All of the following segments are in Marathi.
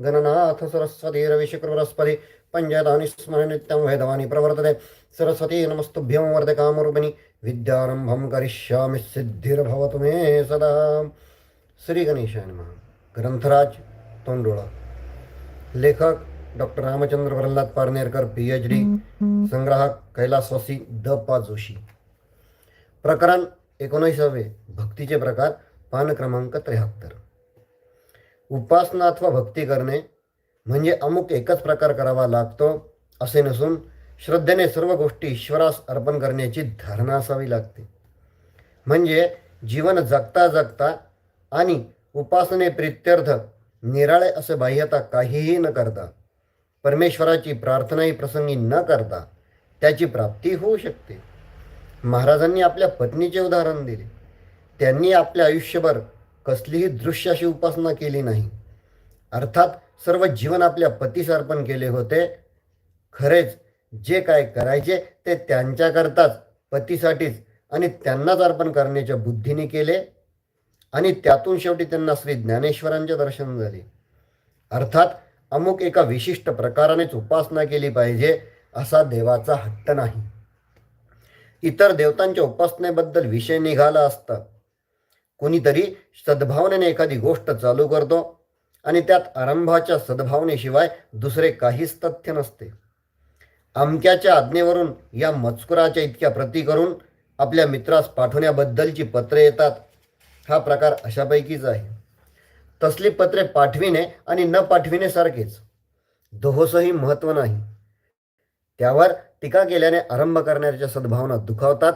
गणनाथ सरस्वती रविशुक्रबृहस्पति पञ्चदानि स्मरण वेदवानि प्रवर्तते। सरस्वती नमस्तुभ्यं वर्धे कामरूपिणि विद्यारम्भं करिष्यामि सिद्धिर्भवतु मे सदा। श्री गणेशाय नमः। ग्रंथराज तोंडोळा। लेखक doctor Ramchandra Pralhad Parnerkar P H D संग्राहक कैलासवासी द. पा. जोशी। प्रकरण एकोणीसावे भक्तीचे प्रकार पान क्रमांक त्र्याहत्तर। उपासना अथवा भक्ती करणे म्हणजे अमुक एकच प्रकार करावा लागतो असे नसून श्रद्धेने सर्व गोष्टी ईश्वरास अर्पण करण्याची धारणा असावी लागते. म्हणजे जीवन जगता जगता आणि उपासने प्रित्यर्थ निराळे असे बाह्यता काहीही न करता परमेश्वराची प्रार्थनाही प्रसंगी न करता त्याची प्राप्ती होऊ शकते. महाराजांनी आपल्या पत्नीचे उदाहरण दिले. त्यांनी आपल्या आयुष्यभर कसलीही दृश्य अशी उपासना केली नाही. अर्थात सर्व जीवन आपल्या पतीस अर्पण केले होते. खरेच जे काय करायचे ते त्यांच्याकरताच पतीसाठीच आणि त्यांनाच अर्पण करण्याच्या बुद्धीने केले आणि त्यातून शेवटी त्यांना श्री ज्ञानेश्वरांचे दर्शन झाले. अर्थात अमुक एका विशिष्ट प्रकारानेच उपासना केली पाहिजे असा देवाचा हट्ट नाही. इतर देवतांच्या उपासनेबद्दल विषय निघाला असता. कोणीतरी सद्भावनेने एखादी गोष्ट चालू करतो आणि त्यात आरंभाच्या सद्भावनेशिवाय दुसरे काहीच तथ्य नसते. अमक्याच्या आज्ञेवरून या मजकुराच्या इतक्या प्रती करून आपल्या मित्रास पाठवण्याबद्दलची पत्रे येतात हा प्रकार अशापैकीच आहे. तसली पत्रे पाठविणे आणि न पाठविणे सारखेच. दोहोसही महत्त्व नाही. त्यावर टीका केल्याने आरंभ करण्याच्या सद्भावना दुखावतात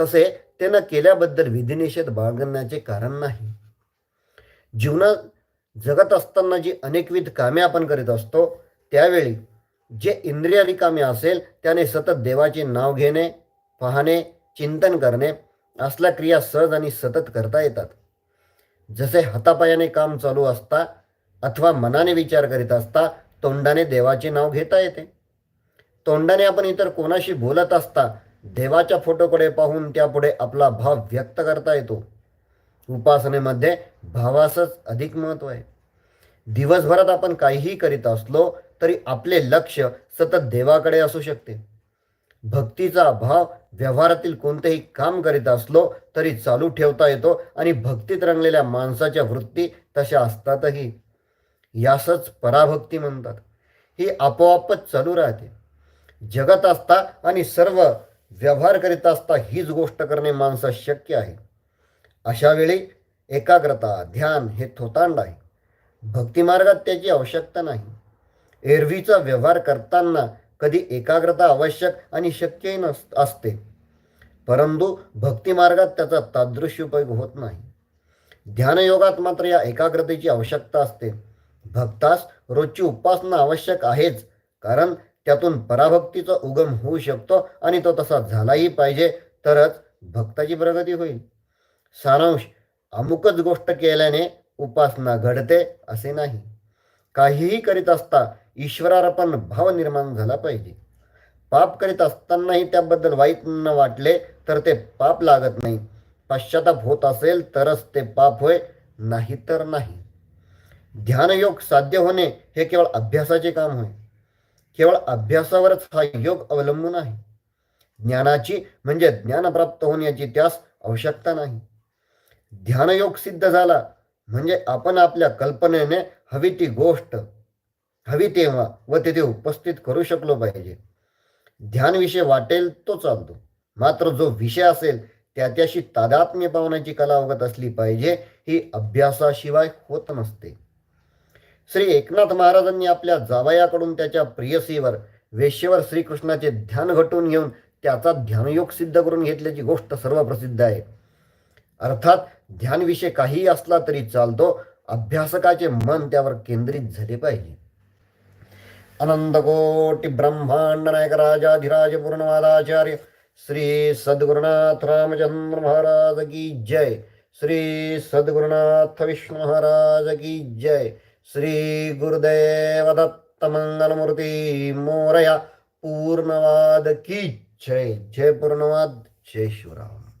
तसे त्यानं केल्याबद्दल विधिनिषेध बाळगण्याचे कारण नाही. जीवनात जगत असताना जी अनेकविध कामे आपण करीत असतो त्यावेळी जे इंद्रिय रिकामे असेल त्याने सतत देवाचे नाव घेणे पाहणे चिंतन करणे असल्या क्रिया सहज आणि सतत करता येतात. जसे हातापायाने काम चालू असता अथवा मनाने विचार करीत असता तोंडाने देवाचे नाव घेता येते. तोंडाने आपण इतर कोणाशी बोलत असता देवाच्या फोटोकडे पाहून त्यापुढे आपला भाव व्यक्त करता येतो. उपासनेमध्ये भावासच अधिक महत्त्व आहे. दिवसभरात आपण काहीही करीत असलो तरी आपले लक्ष सतत देवाकडे असू शकते. भक्तीचा भाव व्यवहारातील कोणतेही काम करीत असलो तरी चालू ठेवता येतो आणि भक्तीत रंगलेल्या माणसाच्या वृत्ती तशा असतातही. यासच पराभक्ती म्हणतात. ही आपोआपच चालू राहते. जगत असता आणि सर्व व्यवहार करीत असता हीच गोष्ट करणे माणसास शक्य आहे. अशा वेळी एकाग्रता ध्यान हे थोतांड आहे. भक्तिमार्गात त्याची आवश्यकता नाही. एरवीचा व्यवहार करताना कधी एकाग्रता आवश्यक आणि शक्यही नस असते. परंतु भक्तिमार्गात त्याचा तादृश्य उपयोग होत नाही. ध्यानयोगात मात्र या एकाग्रतेची आवश्यकता असते. भक्तास रोजची उपासना आवश्यक आहेच कारण त्यातून पराभक्तीचा उगम होऊ शकतो आणि तो तसा झालाही पाहिजे तरच भक्ताची प्रगती होईल. सारांश अमुकच गोष्ट केल्याने उपासना घडते असे नाही. काहीही करीत असता ईश्वरार्पण भाव निर्माण झाला पाहिजे. पाप करीत असतानाही त्याबद्दल वाईट न वाटले तर ते पाप लागत नाही. पश्चाताप होत असेल तरच ते पाप होय नाही तर नाही. ध्यानयोग साध्य होणे हे केवळ अभ्यासाचे काम होय. केवळ अभ्यासावरच हा योग अवलंबून आहे. ज्ञानाची म्हणजे ज्ञान प्राप्त होण्याची त्यास आवश्यकता नाही. ध्यानयोग सिद्ध झाला म्हणजे आपण आपल्या कल्पनेने हवी ती गोष्ट हवी तेव्हा व तेथे उपस्थित करू शकलो पाहिजे. ध्यान विषय वाटेल तो चालतो. मात्र जो विषय असेल त्या त्याशी तादात्म्य पावण्याची कला अवगत असली पाहिजे ही अभ्यासाशिवाय होत नसते. श्री एकनाथ महाराजांनी आपल्या जावयाकडून त्याच्या प्रियसीवर वेश्येवर श्रीकृष्णाचे ध्यान घटून घेऊन त्याचा ध्यानयोग सिद्ध करून घेतल्याची गोष्ट सर्व प्रसिद्ध आहे. अर्थात ध्यानविषय काहीही असला तरी चालतो अभ्यासकाचे मन त्यावर केंद्रित झाले पाहिजे. अनंतकोटी ब्रह्मांड नायक राजाधिराज पूर्णवादाचार्य श्री सद्गुरुनाथ रामचंद्र महाराज की जय श्री सद्गुरुनाथ विष्णु महाराज की जय श्री दत्त मंगलमूर्ती मोरया पूर्णवाद की जय जय पूर्णवाद जय शिवराम।